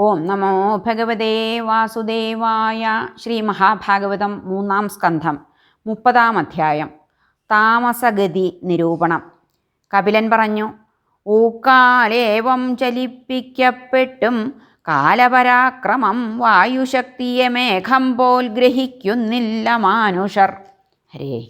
ഓം നമോ ഭഗവതേ വാസുദേവായ ശ്രീ മഹാഭാഗവതം മൂന്നാം സ്കന്ധം മുപ്പതാം അധ്യായം. താമസഗതി നിരൂപണം. കപിലൻ പറഞ്ഞു ഊക്കാലേവം ചലിപ്പിക്കപ്പെട്ടും കാലപരാക്രമം വായുശക്തിയെ മേഘം പോൽ ഗ്രഹിക്കുന്നില്ല മാനുഷർ. ഹരേ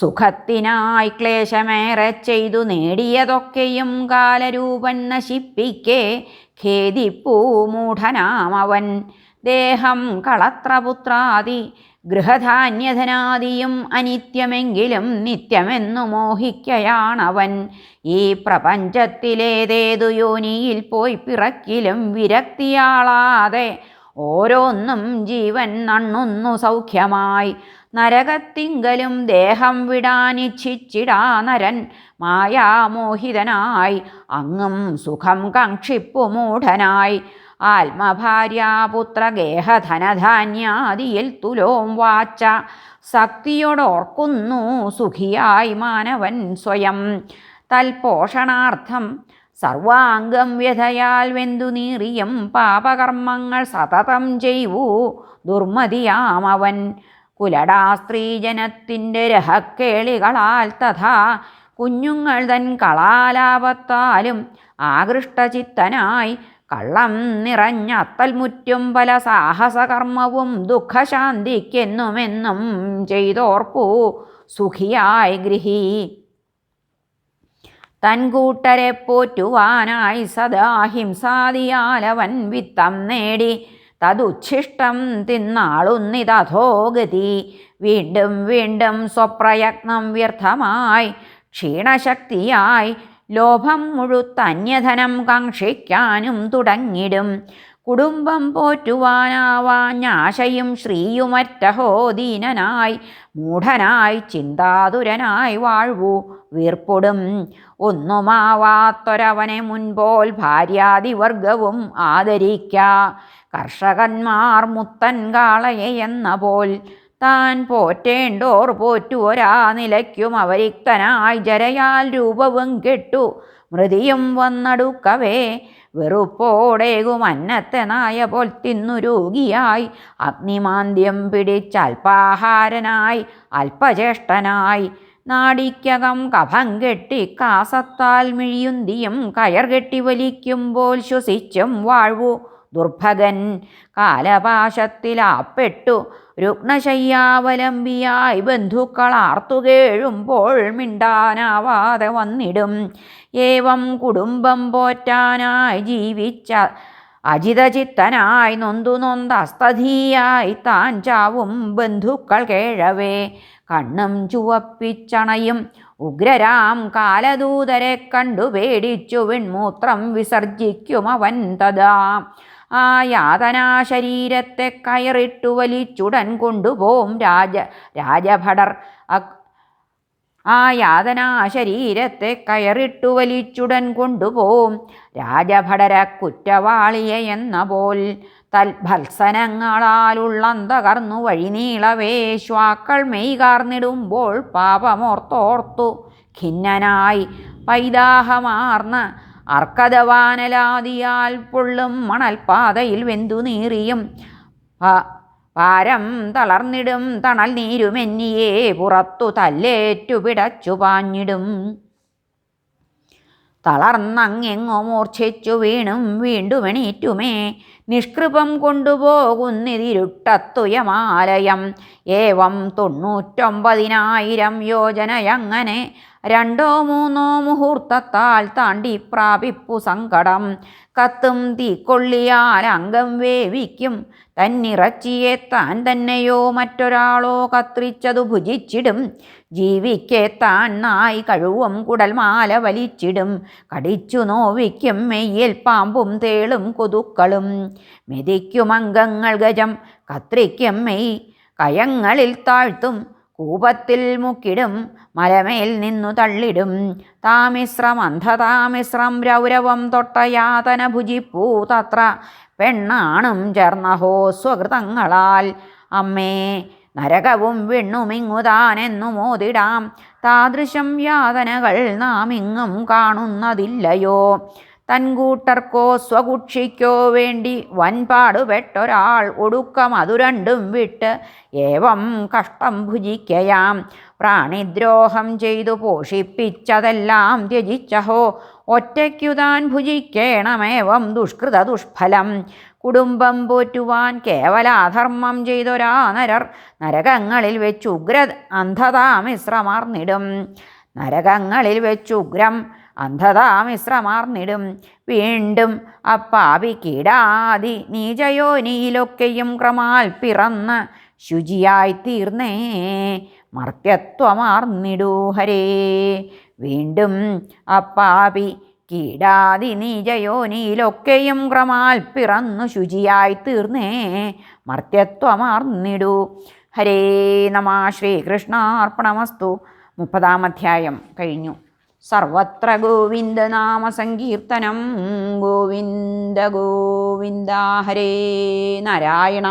സുഖത്തിനായി ക്ലേശമേറെ ചെയ്തു നേടിയതൊക്കെയും കാലരൂപൻ നശിപ്പിക്കേ ഖേദിപ്പൂ മൂഢനാമവൻ. ദേഹം കളത്രപുത്രാദി ഗൃഹധാന്യധനാദിയും അനിത്യമെങ്കിലും നിത്യമെന്നു മോഹിക്കയാണവൻ. ഈ പ്രപഞ്ചത്തിലേതേതു യോനിയിൽ പോയി പിറക്കിലും വിരക്തിയാളാതെ ഓരോന്നും ജീവൻ നണ്ണുന്നു സൗഖ്യമായി. നരകത്തിങ്കലും ദേഹം വിടാനിച്ഛിച്ചിടാ നരൻ മായാമോഹിതനായി. അങ്ങും സുഖം കക്ഷിപ്പു മൂഢനായി. ആത്മഭാര്യാപുത്രഗേഹധനധാന്യാദിയിൽ തുലോം വാച്ച. സക്തിയോടോർക്കുന്നു സുഖിയായി മാനവൻ സ്വയം. തൽപോഷണാർത്ഥം സർവാംഗം വ്യഥയാൽ വെന്തു നീറിയും പാപകർമ്മങ്ങൾ സതതം ചെയ്വൂ. ദുർമതിയാമവൻ കുലടാ സ്ത്രീജനത്തിന്റെ രഹക്കേളികളാൽ തഥാ. കുഞ്ഞുങ്ങൾ തൻ കളാലാപത്താലും ആകൃഷ്ടചിത്തനായി. കള്ളം നിറഞ്ഞ അത്തൽമുറ്റും പല സാഹസകർമ്മവും ദുഃഖശാന്തിക്കെന്നുമെന്നും ചെയ്തോർപ്പു സുഖിയായി ഗൃഹി. തൻകൂട്ടരെ പോറ്റുവാനായി സദാഹിംസാദിയാലവൻ വിത്തം നേടി. തതുച്ഛിഷ്ടം തിന്നാളുന്നിതധോഗതി വീണ്ടും വീണ്ടും സ്വപ്രയത്നം വ്യർത്ഥമായി. ക്ഷീണശക്തിയായി. ലോഭം മുഴുത്തന്യധനം കാക്ഷിക്കാനും തുടങ്ങിടും. കുടുംബം പോറ്റുവാനാവാഞ്ഞാശയും ശ്രീയുമറ്റഹോ ദീനനായി മൂഢനായി ചിന്താതുരനായി വാഴ്വു വീർപ്പൊടും ഒന്നുമാവാത്തൊരവനെ മുൻപോൽ ഭാര്യാദിവർഗവും ആദരിക്ക. കർഷകന്മാർ മുത്തൻ കാളയെ എന്ന പോൽ താൻ പോറ്റേണ്ടോർ പോറ്റുവരാ നിലയ്ക്കും അവരിക്തനായി ജരയാൽ രൂപവും കെട്ടു. മൃതിയും വന്നടുക്കവേ വെറുപ്പോടേകും അന്നത്തെ നായ പോൽ തിന്നു രോഗിയായി അഗ്നിമാന്ദ്യം പിടിച്ചൽപാഹാരനായി അല്പചേഷ്ടനായി നാടിക്കകം കഫം കെട്ടി കാസത്താൽ മിഴിയുന്തിയും കയർ കെട്ടി വലിക്കുമ്പോൾ ശ്വസിച്ചും വാഴ്വു. ദുർഭഗൻ കാലപാശത്തിലാപ്പെട്ടു രുഗ്ണശയ്യാവലംബിയായി ബന്ധുക്കൾ ആർത്തുകേഴുമ്പോൾ മിണ്ടാനാവാതെ വന്നിടും. ഏവം കുടുംബം പോറ്റാനായി ജീവിച്ച അജിതചിത്തനായി നൊന്തു നൊന്ത അസ്തധീയായി താൻ ചാവും ബന്ധുക്കൾ കേഴവേ. കണ്ണും ചുവപ്പിച്ചണയും ഉഗ്രരാം കാലദൂതരെ കണ്ടു പേടിച്ചു വിൺമൂത്രം വിസർജിക്കുമവൻ തഥാ. ആ യാതനാ ശരീരത്തെ കയറിട്ടു വലിച്ചുടൻ കൊണ്ടുപോം രാജ രാജഭടർ. ആ യാതനാ ശരീരത്തെ കയറിട്ടു വലിച്ചുടൻ കൊണ്ടുപോം രാജഭടര കുറ്റവാളിയെ എന്ന പോൽ. തൽഭത്സനങ്ങളാലുള്ളന്തകർന്നു വഴിനീളവേ ശ്വാക്കൾ മെയ്കാർന്നിടുമ്പോൾ പാപമോർത്തോർത്തു ഖിന്നനായി പൈതാഹമാർന്ന് അർക്കതവാനലാദിയാൽ പൊള്ളും മണൽപാതയിൽ വെന്തു നീറിയും. പാരം തളർന്നിടും തണൽ നീരുമെന്നിയെ പുറത്തു തല്ലേറ്റു പിടച്ചു പാഞ്ഞിടും. തളർന്നങ്ങെങ്ങോ മൂർച്ഛിച്ചു വീണും വീണ്ടും എണീറ്റുമേ. നിഷ്കൃപം കൊണ്ടുപോകുന്നിതിരുട്ടത്തുയമാലയം. ഏവം തൊണ്ണൂറ്റൊമ്പതിനായിരം യോജനയങ്ങനെ രണ്ടോ മൂന്നോ മുഹൂർത്തത്താൽ താണ്ടി പ്രാപിപ്പു സങ്കടം. കത്തും തീക്കൊള്ളിയാൽ അംഗം വേവിക്കും. തന്നിറച്ചിയെ താൻ തന്നെയോ മറ്റൊരാളോ കത്രിച്ചതു ഭുജിച്ചിടും. ജീവിക്കെ താൻ നായി കഴിവും കുടൽമാല വലിച്ചിടും. കടിച്ചു നോവിക്കും മെയ്യിൽ പാമ്പും തേളും കൊതുക്കളും. മെതിക്കും അംഗങ്ങൾ ഗജം. കത്രിക്കും മെയ് കയങ്ങളിൽ താഴ്ത്തും കൂപത്തിൽ മുക്കിടും മലമേൽ നിന്നു തള്ളിടും. താമിശ്രം അന്ധതാമിശ്രം രൗരവം തൊട്ടയാതന ഭുജിപ്പൂ തത്ര. പെണ്ണാണും ചേർന്നഹോ സ്വകൃതങ്ങളാൽ. അമ്മേ നരകവും വിണ്ണുമിങ്ങുതാനെന്നു മോതിടാം. താദൃശം യാതനകൾ നാം ഇങ്ങും കാണുന്നതില്ലയോ? തൻകൂട്ടർക്കോ സ്വകുക്ഷിക്കോ വേണ്ടി വൻപാടുപെട്ടൊരാൾ ഒടുക്കം അതു രണ്ടും വിട്ട് ഏവം കഷ്ടം ഭുജിക്കയാം. പ്രാണിദ്രോഹം ചെയ്തു പോഷിപ്പിച്ചതെല്ലാം ത്യജിച്ചഹോ ഒറ്റയ്ക്കു താൻ ഭുജിക്കേണമേവം ദുഷ്കൃത ദുഷ്ഫലം. കുടുംബം പോറ്റുവാൻ കേവലാധർമ്മം ചെയ്തൊരാ നരർ നരകങ്ങളിൽ വെച്ച് ഉഗ്ര അന്ധതാമിശ്രമാർന്നിടും നരകങ്ങളിൽ വെച്ചുഗ്രം അന്ധതാമിശ്രമാർന്നിടും. വീണ്ടും അപ്പാപി കീടാതി നീചയോനിയിലൊക്കെയും ക്രമാൽ പിറന്ന് ശുചിയായി തീർന്നേ. മർത്യത്വമാർന്നിടൂ ഹരേ. വീണ്ടും അപ്പാപി കീടാതി നീചയോനിയിലൊക്കെയും ക്രമാൽ പിറന്നു ശുചിയായി തീർന്നേ. മർത്യത്വമാർന്നിടൂ ഹരേ. നമ ശ്രീകൃഷ്ണാർപ്പണമസ്തു. മുപ്പതാം അധ്യായം കഴിഞ്ഞു. സർവത്ര ഗോവിന്ദനാമ സങ്കീർത്തനം ഗോവിന്ദ ഗോവിന്ദ ഹരേ നാരായണ.